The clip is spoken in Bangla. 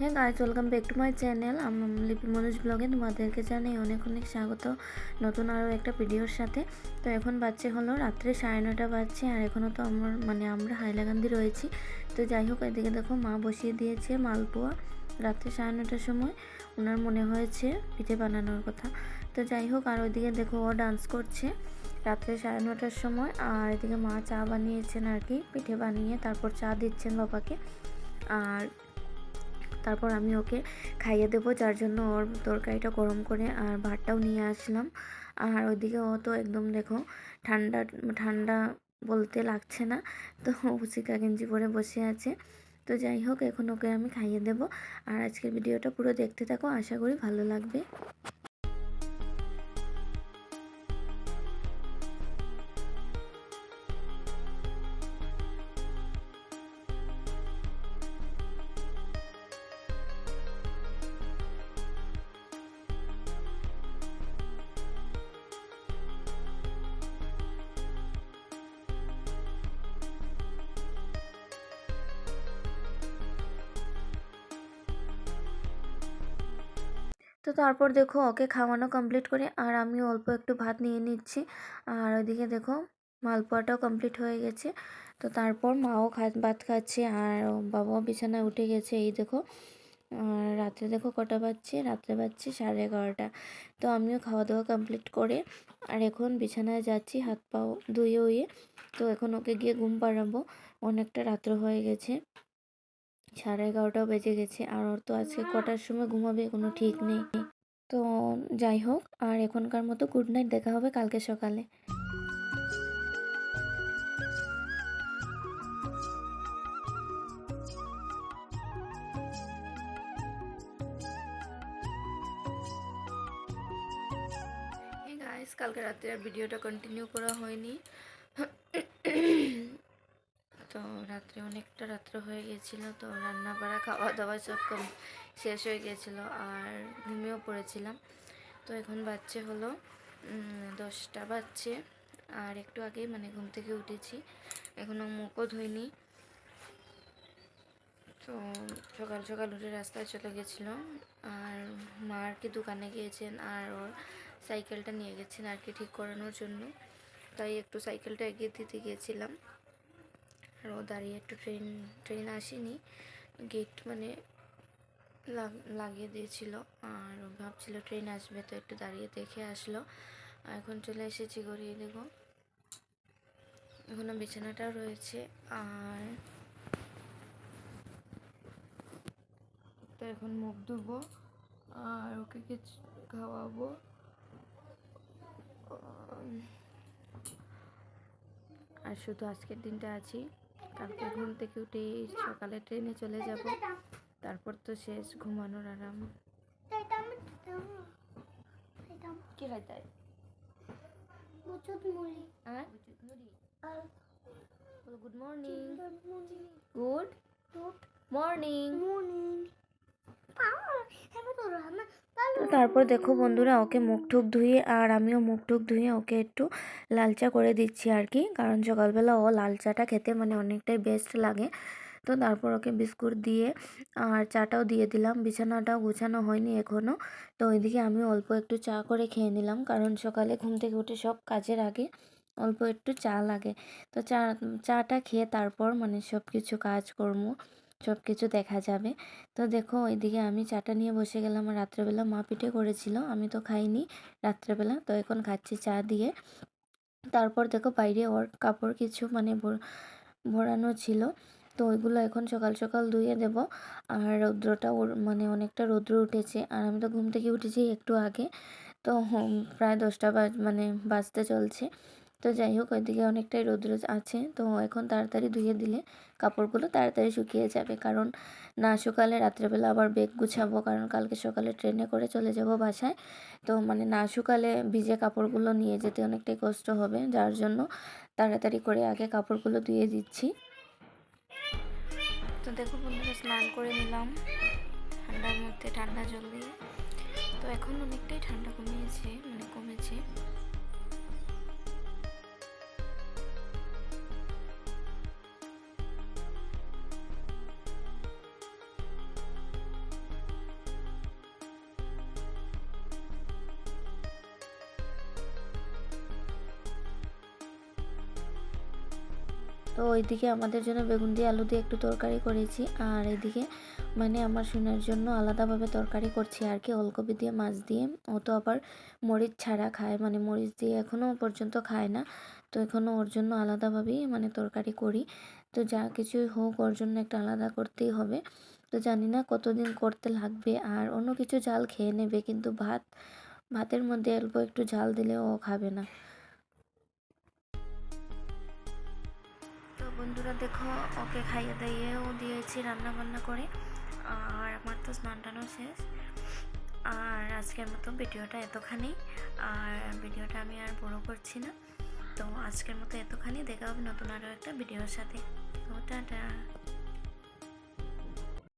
হ্যাঁ guys welcome back to my channel আমি লিপি মনোজ ব্লগে তোমাদেরকে জানাই অনেক অনেক স্বাগত নতুন আরও একটা ভিডিওর সাথে। তো এখন বাচ্চা হলো রাত্রে সাড়ে নটা বাজছে আর এখনও তো আমার মানে আমরা হাইলাকান্দি রয়েছি। তো যাই হোক, এদিকে দেখো মা বসিয়ে দিয়েছে মালপোয়া। রাত্রে সাড়ে নটার সময় ওনার মনে হয়েছে পিঠে বানানোর কথা। তো যাই হোক, আর ওইদিকে দেখো ও ডান্স করছে রাত্রে সাড়ে নটার সময়। আর এদিকে মা চা বানিয়েছেন আর কি, পিঠে বানিয়ে তারপর চা দিচ্ছেন বাবাকে। আর তারপর আমি ওকে খাইয়ে দেবো, যার জন্য ওর তরকারিটা গরম করে আর ভাতটাও নিয়ে আসলাম। আর ওইদিকে ও তো একদম দেখো ঠান্ডা ঠান্ডা বলতে লাগছে না। তো উচিকা গেঞ্জি পরে বসে আছে। তো যাই হোক, এখন ওকে আমি খাইয়ে দেবো। আর আজকের ভিডিওটা পুরো দেখতে থাকো, আশা করি ভালো লাগবে। তো তারপর দেখো ওকে খাওয়ানো কমপ্লিট করে, আর আমি অল্প একটু ভাত নিয়ে নিচ্ছি। আর ওইদিকে দেখো মালপোয়াটাও কমপ্লিট হয়ে গেছে। তো তারপর মাও ভাত খাচ্ছে, আর বাবাও বিছানায় উঠে গেছে, এই দেখো। আর রাত্রে দেখো কটা বাজছে? রাত্রে বাজছে সাড়ে এগারোটা। তো আমিও খাওয়া দাওয়া কমপ্লিট করে, আর এখন বিছানায় যাচ্ছি হাত পাও ধুয়ে উয়ে তো এখন ওকে গিয়ে ঘুম পাড়াবো। অনেকটা রাত্র হয়ে গেছে। সাড়ে এগারোটাও বেজে গেছে আর ওর তো আজকে কটার সময় ঘুমাবে কোনো ঠিক নেই। তো যাই হোক আর এখনকার মতো গুড নাইট দেখা হবে কালকে সকালে। কালকে রাতে আর ভিডিওটা কন্টিনিউ করা হয়নি। তো রাত্রে অনেকটা রাত্র হয়ে গেছিল, তো রান্না বাড়া খাওয়া দাওয়া সব কম শেষ হয়ে গেছিল আর ঘুমিয়েও পড়েছিলাম। তো এখন বাচ্চা হলো দশটা বাজছে আর একটু আগেই মানে ঘুম থেকে উঠেছি এখনও মুখও ধুইনি। তো সকাল সকাল উঠে রাস্তায় চলে গেছিল আর মা আর কি দোকানে গিয়েছেন আর ওর সাইকেলটা নিয়ে গেছেন আর কি ঠিক করানোর জন্য, তাই একটু সাইকেলটা এগিয়ে দিতে গিয়েছিলাম। আর ও দাঁড়িয়ে একটু ট্রেন ট্রেন আসেনি। গেট মানে লাগিয়ে দিয়েছিল। আর ভাবছিল ট্রেন আসবে, তো একটু দাঁড়িয়ে দেখে আসলো। এখন চলে এসেছি গড়িয়ে দেব এখনও বিছানাটাও রয়েছে। আর তো এখন মুখ ধুবো, আর ওকে কিছু খাওয়াবো। আর শুধু আজকের দিনটা আছি। কালকে ঘুম থেকে উঠে সকালে ট্রেনে চলে যাব। তারপর তো শেষ ঘুমানোর আরাম। কি হয় তাই? গুড মর্নিং গুড মর্নিং তারপর দেখো বন্ধুরা, ওকে মুখ টুক ধুয়ে আর আমিও মুখ টুক ধুয়ে ওকে একটু লাল চা করে দিচ্ছি আর কি। কারণ সকালবেলা ও লাল চাটা খেতে মানে অনেকটাই বেস্ট লাগে। তো তারপর ওকে বিস্কুট দিয়ে আর চাটাও দিয়ে দিলাম। বিছানাটাও গুছানো হয়নি এখনও তো ওইদিকে আমি অল্প একটু চা করে খেয়ে নিলাম। কারণ সকালে ঘুম থেকে উঠে সব কাজের আগে অল্প একটু চা লাগে। তো চা, চাটা খেয়ে তারপর মানে সব কিছু কাজ করব সব কিছু দেখা যাবে। তো দেখো ওইদিকে আমি চাটা নিয়ে বসে গেলাম আর রাত্রেবেলা মা পিঠে করেছিল, আমি তো খাইনি রাত্রেবেলা। তো এখন খাচ্ছি চা দিয়ে। তারপর দেখো বাইরে ওর কাপড় কিছু মানে ভরানো ছিল। তো ওইগুলো এখন সকাল সকাল ধুয়ে দেব। আর রৌদ্রটা মানে অনেকটা রৌদ্র উঠেছে। আর আমি তো ঘুম থেকে উঠেছি একটু আগে। তো প্রায় দশটা বাজ মানে বাজতে চলছে। তো যাই হোক, ওইদিকে অনেকটাই রোদ্র আছে। তো এখন তাড়াতাড়ি ধুয়ে দিলে কাপড়গুলো তাড়াতাড়ি শুকিয়ে যাবে। কারণ না শুকালে রাত্রেবেলা আবার বেগ গুছাবো। কারণ কালকে সকালে ট্রেনে করে চলে যাব বাসায়। তো মানে না শুকালে ভিজে কাপড়গুলো নিয়ে যেতে অনেকটাই কষ্ট হবে। যার জন্য তাড়াতাড়ি করে আগে কাপড়গুলো ধুয়ে দিচ্ছি। তো দেখো বন্ধুরা, স্নান করে নিলাম। ঠান্ডার মধ্যে ঠান্ডা জল দিয়ে। তো এখন অনেকটাই ঠান্ডা কমিয়েছে মানে কমেছে। তো ওইদিকে আমাদের জন্য বেগুন দিয়ে আলু দিয়ে একটু তরকারি করেছি। আর এদিকে মানে আমার সোনার জন্য আলাদাভাবে তরকারি করছি আর কি, ওলকপি দিয়ে, মাছ দিয়ে। ও তো আবার মরিচ ছাড়া খায় মানে মরিচ দিয়ে এখনও পর্যন্ত খায় না। তো এখনও ওর জন্য আলাদাভাবেই মানে তরকারি করি। তো যা কিছুই হোক, ওর জন্য একটা আলাদা করতেই হবে। তো জানি না কতদিন করতে লাগবে। আর অন্য কিছু জাল খেয়ে নেবে, কিন্তু ভাত, ভাতের মধ্যে অল্প একটু ঝাল দিলে ও খাবে না। বন্ধুরা, দেখো, ওকে খাইয়ে দাইয়েও দিয়েছি রান্না বান্না করে। আর আমার তো স্নান টানও শেষ। আর আজকের মতো ভিডিওটা এতখানি। আর ভিডিওটা আমি আর বড় করছি না। তো আজকের মতো এতখানি। দেখা হবে নতুন আরও একটা ভিডিওর সাথে। তো টাটা।